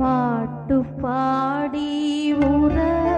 பாட்டு பாடி உறக்க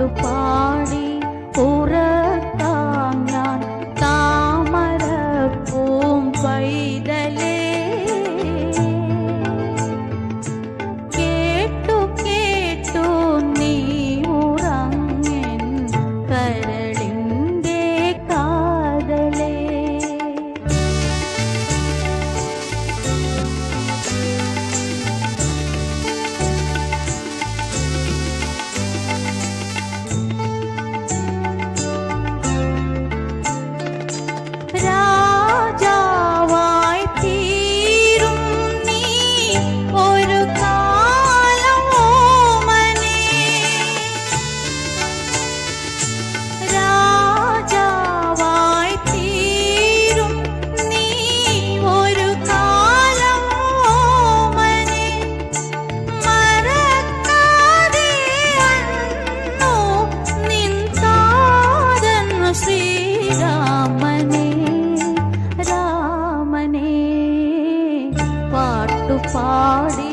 பாட்டு பாடி உறத்தான் நான் தாமர பூம் பாடி